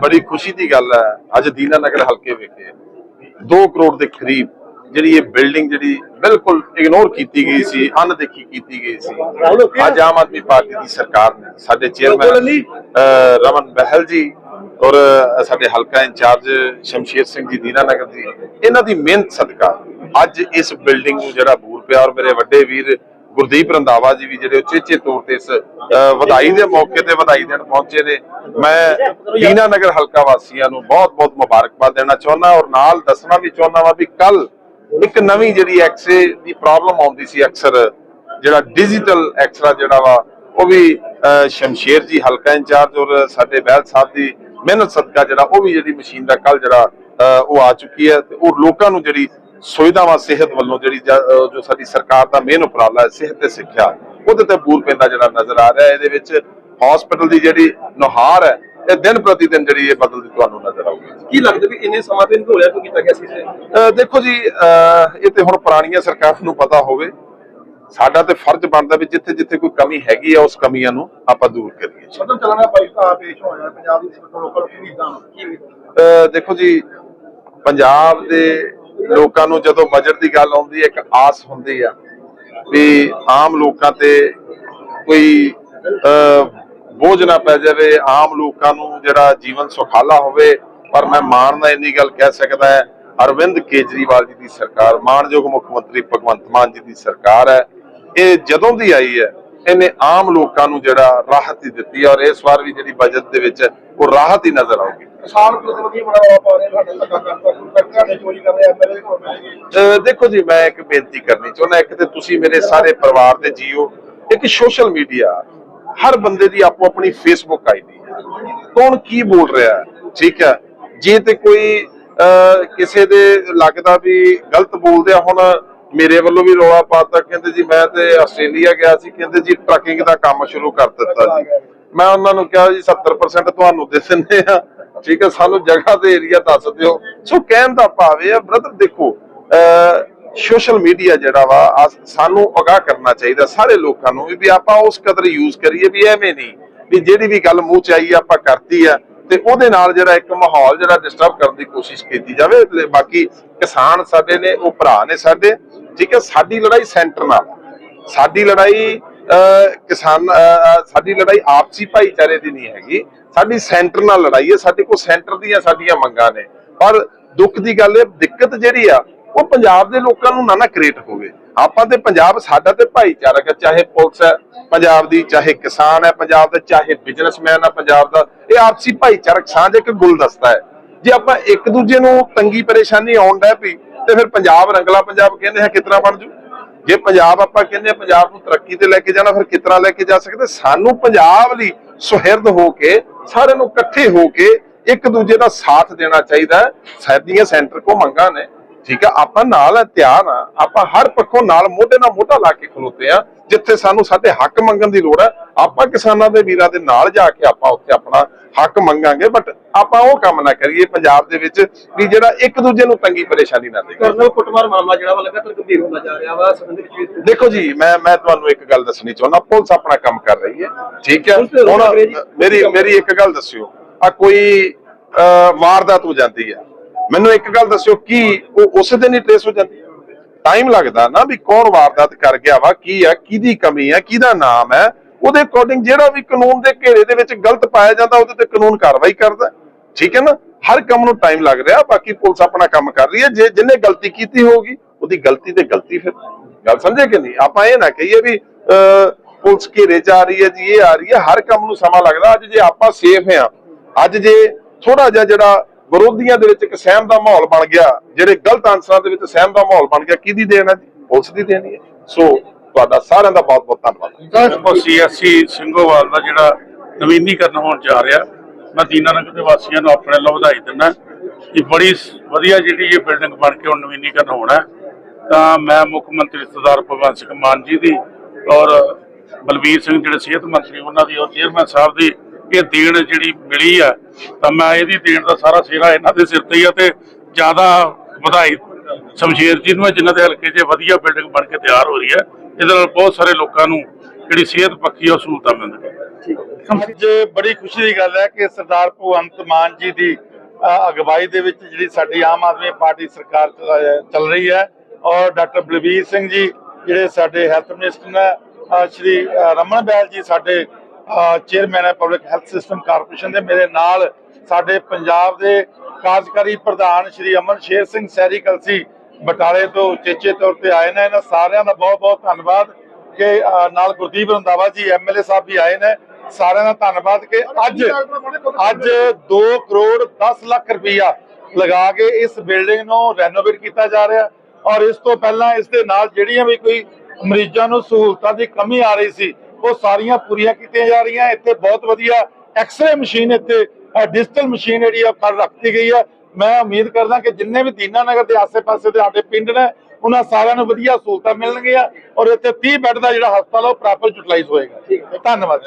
ਬੜੀ ਖੁਸ਼ੀ ਦੀ ਗੱਲ ਹੈ। ਅੱਜ ਦੀਨਾਨਗਰ ਹਲਕੇ ਵਿਖੇ 2 ਕਰੋੜ ਦੇ ਕਰੀਬ ਜਿਹੜੀ ਇਹ ਬਿਲਡਿੰਗ ਜਿਹੜੀ ਬਿਲਕੁਲ ਇਗਨੋਰ ਕੀਤੀ ਗਈ ਸੀ ਅਣਦੇਖੀ ਕੀਤੀ ਗਈ ਸੀ। ਅੱਜ ਆਮ ਆਦਮੀ ਪਾਰਟੀ ਦੀ ਸਰਕਾਰ ਨੇ ਸਾਡੇ ਚੇਅਰਮੈਨ ਰਮਨ ਬਹਿਲ ਜੀ ਔਰ ਸਾਡੇ ਹਲਕਾ ਇੰਚਾਰਜ ਸ਼ਮਸ਼ੀਰ ਸਿੰਘ ਜੀ ਦੀਨਾਨਗਰ ਜੀ ਇਹਨਾਂ ਦੀ ਮਿਹਨਤ ਸਦਕਾ ਅੱਜ ਇਸ ਬਿਲਡਿੰਗ ਨੂੰ ਜਿਹੜਾ ਬੂਰ ਪਿਆ ਔਰ ਮੇਰੇ ਵੱਡੇ ਵੀਰ ਗੁਰਦੀਪ ਰੰਧਾਵਾ ਜੀ ਵੀ ਜਿਹੜੇ ਉਚੇਚੇ ਤੌਰ ਤੇ ਇਸ ਵਧਾਈ ਦੇ ਮੌਕੇ ਤੇ ਵਧਾਈ ਦੇਣ ਪਹੁੰਚੇ ਨੇ। ਮੈਂ ਦੀਨਾਨਗਰ ਹਲਕਾ ਵਾਸੀਆਂ ਨੂੰ ਬਹੁਤ-ਬਹੁਤ ਮੁਬਾਰਕਬਾਦ ਦੇਣਾ ਚਾਹੁੰਦਾ ਔਰ ਨਾਲ ਦੱਸਣਾ ਵੀ ਚਾਹੁੰਦਾ ਵਾਂ ਵੀ ਕੱਲ ਇੱਕ ਨਵੀਂ ਜਿਹੜੀ ਐਕਸੇ ਦੀ ਪ੍ਰੋਬਲਮ ਆਉਂਦੀ ਸੀ ਅਕਸਰ, ਜਿਹੜਾ ਡਿਜੀਟਲ ਐਕਸਰਾ ਜਿਹੜਾ ਵਾ, ਉਹ ਵੀ ਸ਼ਮਸ਼ੇਰ ਜੀ ਹਲਕਾ ਇੰਚਾਰਜ ਔਰ ਸਾਡੇ ਬਹਿਲ ਸਾਹਿਬ ਦੀ ਮਿਹਨਤ ਸਦਕਾ ਜਿਹੜਾ ਉਹ ਵੀ ਜਿਹੜੀ ਮਸ਼ੀਨ ਦਾ ਕੱਲ ਜਿਹੜਾ ਉਹ ਆ ਚੁੱਕੀ ਹੈ ਤੇ ਉਹ ਲੋਕਾਂ ਨੂੰ ਜਿਹੜੀ ਸੁਵਿਧਾਵਾਂ ਸਿਹਤ ਵੱਲੋਂ ਜਿਹੜੀ ਜ- ਸਾਡੀ ਸਰਕਾਰ ਦਾ ਮੇਨ ਉਪਰਾਲਾ ਹੈ ਸਿਹਤ ਤੇ ਸਿੱਖਿਆ ਉਹਦੇ ਤੇ ਬੂਰ ਪੈਂਦਾ ਜਿਹੜਾ ਨਜ਼ਰ ਆ ਰਿਹਾ ਇਹਦੇ ਵਿੱਚ ਹਸਪੀਟਲ ਦੀ ਜਿਹੜੀ ਨੁਹਾਰ ਹੈ ਇਹ ਦਿਨ ਪ੍ਰਤੀ ਦਿਨ ਜਿਹੜੀ ਇਹ ਬਦਲਦੀ ਤੁਹਾਨੂੰ ਨਜ਼ਰ ਆਊਗੀ। ਕੀ ਲੱਗਦਾ ਵੀ ਇੰਨੇ ਸਮਾਂ ਤੇ ਹੋਇਆ ਕਿਉਂ ਕੀਤਾ ਗਿਆ ਸੀ ਦੇਖੋ ਜੀ ਇਹ ਤੇ ਹੁਣ ਪੁਰਾਣੀਆਂ ਸਰਕਾਰ ਨੂੰ ਪਤਾ ਹੋਵੇ ਸਾਡਾ ਤੇ ਫਰਜ਼ ਬਣਦਾ ਵੀ ਜਿੱਥੇ ਜਿੱਥੇ ਕੋਈ ਕਮੀ ਹੈਗੀ ਆ ਉਸ ਕਮੀਆਂ ਨੂੰ ਆਪਾਂ ਦੂਰ ਕਰੀਏ। ਸਦਨ ਚੱਲਣਾ ਪਾਕਿਸਤਾਨ ਪੇਸ਼ ਹੋ ਜਾਣਾ ਪੰਜਾਬ ਦੀ ਲੋਕਾਂ ਨੂੰ ਉਮੀਦਾਂ ਕੀ ਦੇਖੋ ਜੀ ਪੰਜਾਬ ਦੇ ਲੋਕਾਂ ਨੂੰ ਜਦੋਂ ਬਜਟ ਦੀ ਗੱਲ ਆਉਂਦੀ ਹੈ ਇੱਕ ਆਸ ਹੁੰਦੀ ਆ ਵੀ ਆਮ ਲੋਕਾਂ ਤੇ ਕੋਈ ਬੋਝ ਨਾ ਪੈ ਜਾਵੇ, ਆਮ ਲੋਕਾਂ ਨੂੰ ਜਿਹੜਾ ਜੀਵਨ ਸੁਖਾਲਾ ਹੋਵੇ। ਪਰ ਮੈਂ ਮਾਣ ਨਾਲ ਇੰਨੀ ਗੱਲ ਕਹਿ ਸਕਦਾ ਹੈ, ਅਰਵਿੰਦ ਕੇਜਰੀਵਾਲ ਜੀ ਦੀ ਸਰਕਾਰ, ਮਾਨਯੋਗ ਮੁੱਖ ਮੰਤਰੀ ਭਗਵੰਤ ਮਾਨ ਜੀ ਦੀ ਸਰਕਾਰ ਹੈ। ਇਹ ਜਦੋਂ ਦੀ ਆਈ ਹੈ ਇਹਨੇ ਆਮ ਲੋਕਾਂ ਨੂੰ ਜਿਹੜਾ ਰਾਹਤ ਹੀ ਦਿੱਤੀ ਔਰ ਇਸ ਵਾਰ ਵੀ ਜਿਹੜੀ ਬਜਟ ਦੇ ਵਿੱਚ ਉਹ ਰਾਹਤ ਹੀ ਨਜ਼ਰ ਅਹ ਦੇਖੋ ਜੀ ਮੈਂ ਇੱਕ ਬੇਨਤੀ ਕਰਨੀ ਚਾਹੁੰਦਾ ਇੱਕ ਤੇ ਤੁਸੀਂ ਮੇਰੇ ਸਾਰੇ ਪਰਿਵਾਰ ਦੇ ਜੀਓ ਇੱਕ ਸੋਸ਼ਲ ਮੀਡੀਆ ਹਰ ਬੰਦੇ ਦੀ ਆਪੋ ਆਪਣੀ ਫੇਸਬੁੱਕ ਆਈਡੀ ਹੈ। ਕੌਣ ਕੀ ਬੋਲ ਰਿਹਾ ਠੀਕ ਹੈ ਜੇ ਤੇ ਕੋਈ ਕਿਸੇ ਦੇ ਲੱਗਦਾ ਵੀ ਗਲਤ ਬੋਲਦੇ ਆ ਹੁਣ ਮੇਰੇ ਵੱਲੋਂ ਵੀ ਰੌਲਾ ਪਾਤਾ, ਕਹਿੰਦੇ ਜੀ ਮੈਂ ਤੇ ਆਸਟ੍ਰੇਲੀਆ ਗਿਆ ਸੀ, ਕਹਿੰਦੇ ਜੀ ਟਰੱਕਿੰਗ ਦਾ ਕੰਮ ਸ਼ੁਰੂ ਕਰ ਦਿੱਤਾ ਜੀ। ਮੈਂ ਉਹਨਾਂ ਨੂੰ ਕਿਹਾ ਜੀ 70% ਤੁਹਾਨੂੰ ਦੇ ਦਿੰਦੇ ਆ ਠੀਕ ਹੈ, ਸਾਨੂੰ ਜਗ੍ਹਾ ਤੇ ਏਰੀਆ ਦੱਸ ਦਿਓ। ਸੋ ਕਹਿਣ ਦਾ ਭਾਵ ਇਹ ਆ ਬ੍ਰਦਰ ਦੇਖੋ ਸੋਸ਼ਲ ਮੀਡੀਆ ਜਿਹੜਾ ਵਾ ਸਾਨੂੰ ਅਗਾਹ ਕਰਨਾ ਚਾਹੀਦਾ ਸਾਰੇ ਲੋਕਾਂ ਨੂੰ ਵੀ ਆਪਾਂ ਉਸ ਕਦਰ ਯੂਜ਼ ਕਰੀਏ ਵੀ ਐਵੇਂ ਨਹੀਂ, ਵੀ ਜਿਹੜੀ ਵੀ ਗੱਲ ਮੂੰਹ ਚ ਆਈ ਆਪਾਂ ਕਰਤੀ ਆ। ਤੇ ਉਹਦੇ ਨਾਲ ਜਿਹੜਾ ਇੱਕ ਮਾਹੌਲ ਜਿਹੜਾ ਡਿਸਟਰਬ ਕਰਨ ਦੀ ਕੋਸ਼ਿਸ਼ ਕੀਤੀ ਜਾਵੇ ਬਾਕੀ ਕਿਸਾਨ ਸਾਡੇ ਨੇ, ਉਹ ਭਰਾ ਨੇ ਸਾਡੇ ਠੀਕ ਹੈ, ਸਾਡੀ ਲੜਾਈ ਸੈਂਟਰ ਨਾਲ ਸਾਡੀ ਲੜਾਈ ਕਿਸਾਨ ਸਾਡੀ ਲੜਾਈ ਆਪਸੀ ਭਾਈਚਾਰੇ ਦੀ ਨਹੀਂ ਹੈਗੀ। ਸਾਡੀ ਸੈਂਟਰ ਨਾਲ ਲੜਾਈ ਹੈ, ਸਾਡੇ ਕੋਲ ਸੈਂਟਰ ਦੀਆਂ ਸਾਡੀਆਂ ਮੰਗਾਂ ਨੇ। ਪਰ ਦੁੱਖ ਦੀ ਗੱਲ ਇਹ, ਦਿੱਕਤ ਜਿਹੜੀ ਆ, ਉਹ ਪੰਜਾਬ ਦੇ ਲੋਕਾਂ ਨੂੰ ਨਾ ਨਾ ਕ੍ਰੀਏਟ ਹੋਵੇ। ਆਪਾਂ ਤੇ ਪੰਜਾਬ, ਸਾਡਾ ਤੇ ਭਾਈਚਾਰਕ ਹੈ, ਚਾਹੇ ਪੁਲਿਸ ਹੈ, ਪੰਜਾਬ ਦੀ, ਚਾਹੇ ਕਿਸਾਨ ਹੈ ਪੰਜਾਬ ਦਾ, ਚਾਹੇ ਬਿਜ਼ਨਸਮੈਨ ਹੈ ਪੰਜਾਬ ਦਾ। ਇਹ ਆਪਸੀ ਭਾਈਚਾਰਕ ਸਾਂਝ ਇੱਕ ਗੁਲਦਸਤਾ ਹੈ। ਜੇ ਆਪਾਂ ਇੱਕ ਦੂਜੇ ਨੂੰ ਤੰਗੀ ਪਰੇਸ਼ਾਨੀ ਆਉਣ ਡੈ ਵੀ ਤੇ ਫਿਰ ਪੰਜਾਬ ਰੰਗਲਾ ਪੰਜਾਬ ਕਹਿੰਦੇ ਆ ਕਿਤਨਾ ਬਣ ਜੂ? ਜੇ ਪੰਜਾਬ ਆਪਾਂ ਕਹਿੰਦੇ ਆ ਪੰਜਾਬ ਨੂੰ ਤਰੱਕੀ ਤੇ ਲੈ ਕੇ ਜਾਣਾ, ਫਿਰ ਕਿਤਨਾ ਲੈ ਕੇ ਜਾ ਸਕਦੇ? ਸਾਨੂੰ ਪੰਜਾਬ ਲਈ ਸੁਹਿਰਦ ਹੋ ਕੇ, ਸਾਰਿਆਂ ਨੂੰ ਇਕੱਠੇ ਹੋ ਕੇ ਇੱਕ ਦੂਜੇ ਦਾ ਸਾਥ ਦੇਣਾ ਚਾਹੀਦਾ ਹੈ। ਸਾਡੀਆਂ ਸੈਂਟਰ ਕੋ ਮੰਗਾਂ ਨੇ, ਠੀਕ ਆ? ਆਪਾਂ ਨਾਲ ਤਿਆਰ ਧਿਆਨ ਆ। ਆਪਾਂ ਹਰ ਪੱਖੋਂ ਨਾਲ ਮੋਢੇ ਨਾਲ ਮੋਢਾ ਲਾ ਕੇ ਖਲੋਤੇ ਆ। ਜਿੱਥੇ ਸਾਨੂੰ ਸਾਡੇ ਹੱਕ ਮੰਗਣ ਦੀ ਲੋੜ ਹੈ ਆਪਾਂ ਕਿਸਾਨਾਂ ਦੇ ਵੀਰਾਂ ਦੇ ਨਾਲ ਜਾ ਕੇ ਆਪਾਂ ਉੱਥੇ ਆਪਣਾ ਹੱਕ ਮੰਗਾਂਗੇ ਬਟ ਆਪਾਂ ਉਹ ਕੰਮ ਨਾ ਕਰੀਏ ਪੰਜਾਬ ਦੇ ਵਿੱਚ ਵੀ ਜਿਹੜਾ ਇੱਕ ਦੂਜੇ ਨੂੰ ਤੰਗੀ ਪਰੇਸ਼ਾਨੀ ਨਾ ਦੇਵੇ ਕਰਨਲ ਕੁੱਟਮਾਰ ਮਾਮਲਾ ਜਿਹੜਾ ਵਾ ਲਗਾਤਾਰ ਗੰਭੀਰ ਹੁੰਦਾ ਜਾ ਰਿਹਾ ਵਾ ਦੇ ਵੀ ਦੇਖੋ ਜੀ ਮੈਂ ਮੈਂ ਤੁਹਾਨੂੰ ਇੱਕ ਗੱਲ ਦੱਸਣੀ ਚਾਹੁੰਦਾ ਪੁਲਿਸ ਆਪਣਾ ਕੰਮ ਕਰ ਰਹੀ ਹੈ ਠੀਕ ਹੈ? ਹੁਣ। ਮੇਰੀ ਮੇਰੀ ਇੱਕ ਗੱਲ ਦੱਸਿਓ ਆ ਕੋਈ ਵਾਰਦਾਤ ਹੋ ਜਾਂਦੀ ਹੈ। ਮੈਨੂੰ ਇੱਕ ਗੱਲ ਦੱਸਿਓ ਕੀ ਉਹ ਉਸੇ ਦਿਨ ਹੀ ਟ੍ਰੇਸ ਹੋ ਜਾਂਦੀ ਹੈ? ਟਾਈਮ ਲੱਗਦਾ ਨਾ ਵੀ ਕੌਣ ਵਾਰਦਾਤ ਕਰ ਗਿਆ ਵਾ ਕੀ ਆ ਕਿਹਦੀ ਕਮੀ ਆ ਕਿਹਦਾ ਨਾਮ ਹੈ ਉਹਦੇ ਅਕੋਰਡਿੰਗ ਜਿਹੜਾ ਵੀ ਕਾਨੂੰਨ ਦੇ ਘੇਰੇ ਦੇ ਵਿੱਚ ਗਲਤ ਪਾਇਆ ਜਾਂਦਾ ਉਹਦੇ ਤੇ ਕਾਨੂੰਨ ਕਾਰਵਾਈ ਕਰਦਾ ਠੀਕ ਹੈ ਨਾ? ਹਰ ਕੰਮ ਨੂੰ ਟਾਈਮ ਲੱਗ ਰਿਹਾ ਬਾਕੀ ਪੁਲਿਸ ਆਪਣਾ ਕੰਮ ਕਰ ਰਹੀ ਹੈ। ਜੇ ਜਿਹਨੇ ਗਲਤੀ ਕੀਤੀ ਹੋਊਗੀ ਉਹਦੀ ਗਲਤੀ ਤੇ ਗਲਤੀ ਫਿਰ। ਗੱਲ ਸਮਝੇ ਕਿ ਨਹੀਂ? ਆਪਾਂ ਇਹ ਨਾ ਕਹੀਏ ਵੀ ਅਹ, ਪੁਲਿਸ ਘੇਰੇ ਚ ਆ ਰਹੀ ਹੈ ਜੀ ਇਹ ਆ ਰਹੀ ਹੈ। ਹਰ ਕੰਮ ਨੂੰ ਸਮਾਂ ਲੱਗਦਾ। ਅੱਜ ਜੇ ਆਪਾਂ ਸੇਫ ਆ ਅੱਜ ਜੇ ਥੋੜਾ ਜਿਹਾ ਜਿਹੜਾ ਵਿਰੋਧੀਆਂ ਦੇ ਵਿੱਚ ਇੱਕ ਸਹਿਮ ਦਾ ਮਾਹੌਲ ਬਣ ਗਿਆ, ਜਿਹੜੇ ਗਲਤ ਆਨਸਰਾਂ ਦੇ ਵਿੱਚ ਸਹਿਮ ਦਾ ਮਾਹੌਲ ਬਣ ਗਿਆ, ਕਿਹਦੀ ਦੇਣ ਹੈ ਜੀ? ਪੁਲਿਸ ਦੀ ਦੇਣ ਹੈ ਸੋ ਤੁਹਾਡਾ ਸਾਰਿਆਂ ਦਾ ਬਹੁਤ ਬਹੁਤ ਧੰਨਵਾਦ। ਉਹ ਸੀਐਸਸੀ ਸਿੰਘੋਵਾਲ ਦਾ ਜਿਹੜਾ ਨਵੀਨੀਕਰਨ ਹੋਣ ਜਾ ਰਿਹਾ, ਮੈਂ ਦੀਨਾਨਗਰ ਦੇ ਵਾਸੀਆਂ ਨੂੰ ਆਪਣੇ ਵੱਲੋਂ ਵਧਾਈ ਦਿੰਦਾ ਕਿ ਬੜੀ ਵਧੀਆ ਜਿਹੜੀ ਇਹ ਬਿਲਡਿੰਗ ਬਣ ਕੇ ਹੁਣ ਨਵੀਨੀਕਰਨ ਹੋਣਾ ਤਾਂ ਮੈਂ ਮੁੱਖ ਮੰਤਰੀ ਸਰਦਾਰ ਭਗਵੰਤ ਸਿੰਘ ਮਾਨ ਜੀ ਦੀ ਔਰ ਬਲਬੀਰ ਸਿੰਘ ਜਿਹੜੇ ਸਿਹਤ ਮੰਤਰੀ, ਉਹਨਾਂ ਦੀ ਔਰ ਚੇਅਰਮੈਨ ਸਾਹਿਬ ਦੀ ਇਹ ਦੇਣ ਜਿਹੜੀ ਮਿਲੀ ਆ, ਤਾਂ ਮੈਂ ਇਹਦੀ ਦੇਣ ਦਾ ਸਾਰਾ ਸਿਰਾ ਇਹਨਾਂ ਦੇ ਸਿਰ ਤੇ ਹੀ ਆ ਤੇ ਜ਼ਿਆਦਾ ਵਧਾਈ ਸ਼ਮਸ਼ੇਰ ਜੀ ਨੂੰ ਜਿਨ੍ਹਾਂ ਦੇ ਹਲਕੇ 'ਚ ਵਧੀਆ ਬਿਲਡਿੰਗ ਬਣ ਕੇ ਤਿਆਰ ਹੋ ਰਹੀ ਹੈ ਇਹਦੇ ਨਾਲ ਬਹੁਤ ਸਾਰੇ ਲੋਕਾਂ ਨੂੰ ਜਿਹੜੀ ਸਿਹਤ ਪੱਖੀ ਉਹ ਸਹੂਲਤਾਂ ਮਿਲਣਗੀਆਂ ਅੱਜ ਬੜੀ ਖੁਸ਼ੀ ਦੀ ਗੱਲ ਹੈ ਕਿ ਸਰਦਾਰ ਭਗਵੰਤ ਮਾਨ ਜੀ ਦੀ ਅਗਵਾਈ ਦੇ ਵਿੱਚ ਜਿਹੜੀ ਸਾਡੀ ਆਮ ਆਦਮੀ ਪਾਰਟੀ ਸਰਕਾਰ ਚੱਲ ਰਹੀ ਹੈ ਔਰ ਡਾਕਟਰ ਬਲਬੀਰ ਸਿੰਘ ਜੀ, ਜਿਹੜੇ ਸਾਡੇ ਹੈਲਥ ਮਿਨਿਸਟਰ ਨੇ ਸ਼੍ਰੀ ਰਮਨ ਬੈਲ ਜੀ ਸਾਡੇ ਚੇਅਰਮੈਨ ਹੈ ਪਬਲਿਕ ਹੈਲਥ ਸਿਸਟਮ ਕਾਰਪੋਰੇਸ਼ਨ ਦੇ। ਮੇਰੇ ਨਾਲ ਸਾਡੇ ਪੰਜਾਬ ਦੇ ਕਾਰਜਕਾਰੀ ਪ੍ਰਧਾਨ ਸ਼੍ਰੀ ਅਮਨ ਸ਼ੇਰ ਸਿੰਘ ਸੈਰੀ ਕਲਸੀ ਬਟਾਲੇ ਤੋਂ ਚੇਚੇ ਤੌਰ ਤੇ ਆਏ ਨੇ। ਇਹਨਾਂ ਸਾਰਿਆਂ ਦਾ ਬਹੁਤ ਬਹੁਤ ਧੰਨਵਾਦ ਕਿ ਨਾਲ ਗੁਰਦੀਪ ਰੰਦਾਵਾ ਜੀ ਐਮਐਲਏ ਸਾਹਿਬ ਵੀ ਆਏ ਨੇ। ਸਾਰਿਆਂ ਦਾ ਧੰਨਵਾਦ ਕਿ ਅੱਜ ਅੱਜ 2 ਕਰੋੜ 10 ਲੱਖ ਰੁਪਇਆ ਲਗਾ ਕੇ ਇਸ ਬਿਲਡਿੰਗ ਨੂੰ ਰੈਨੋਵੇਟ ਕੀਤਾ ਜਾ ਰਿਹਾ। ਔਰ ਇਸ ਤੋਂ ਪਹਿਲਾਂ ਇਸ ਦੇ ਨਾਲ ਜਿਹੜੀਆਂ ਵੀ ਕੋਈ ਮਰੀਜ਼ਾਂ ਨੂੰ ਸਹੂਲਤਾਂ ਦੀ ਕਮੀ ਆ ਰਹੀ ਸੀ ਉਹ ਸਾਰੀਆਂ ਪੂਰੀਆਂ ਕੀਤੀਆਂ ਜਾ ਰਹੀਆਂ। ਇੱਥੇ ਬਹੁਤ ਵਧੀਆ ਐਕਸ-ਰੇ ਮਸ਼ੀਨ ਇੱਥੇ ਡਿਜੀਟਲ ਮਸ਼ੀਨ ਜਿਹੜੀ ਆ ਕਰ ਰੱਖੀ ਗਈ ਹੈ ਮੈਂ ਉਮੀਦ ਕਰਦਾ ਕਿ ਜਿੰਨੇ ਵੀ ਦੀਨਾਨਗਰ ਦੇ ਆਸ-ਪਾਸੇ ਦੇ ਸਾਡੇ ਪਿੰਡ ਨੇ, ਉਹਨਾਂ ਸਾਰਿਆਂ ਨੂੰ ਵਧੀਆ ਸਹੂਲਤਾਂ ਮਿਲਣਗੀਆਂ ਔਰ ਇੱਥੇ 30 ਬੈੱਡ ਦਾ ਜਿਹੜਾ ਹਸਪਤਾਲ ਉਹ ਪ੍ਰਾਪਰ ਯੂਟਿਲਾਈਜ਼ ਹੋਏਗਾ। ਧੰਨਵਾਦ।